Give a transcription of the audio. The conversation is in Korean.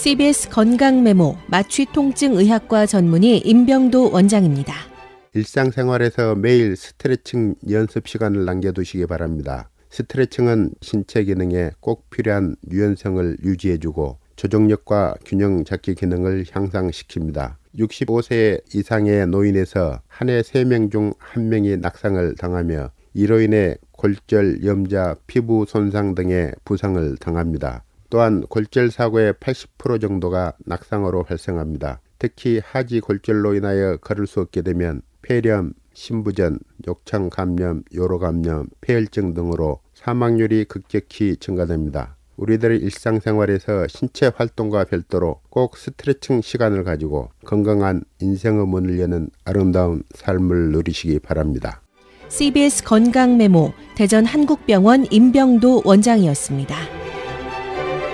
CBS 건강 메모 마취 통증 의학과 전문의 임병도 원장입니다. 일상생활에서 매일 스트레칭 연습 시간을 남겨두시기 바랍니다. 스트레칭은 신체 기능에 꼭 필요한 유연성을 유지해주고 조정력과 균형 잡기 기능을 향상시킵니다. 65세 이상의 노인에서 한 해 3명 중 1명이 낙상을 당하며 이로 인해 골절, 염자, 피부 손상 등의 부상을 당합니다. 또한 골절 사고의 80% 정도가 낙상으로 발생합니다. 특히 하지 골절로 인하여 걸을 수 없게 되면 폐렴, 신부전, 욕창 감염, 요로 감염, 폐혈증 등으로 사망률이 급격히 증가됩니다. 우리들의 일상생활에서 신체 활동과 별도로 꼭 스트레칭 시간을 가지고 건강한 인생의 문을 여는 아름다운 삶을 누리시기 바랍니다. CBS 건강 메모 대전 한국병원 임병도 원장이었습니다. thank you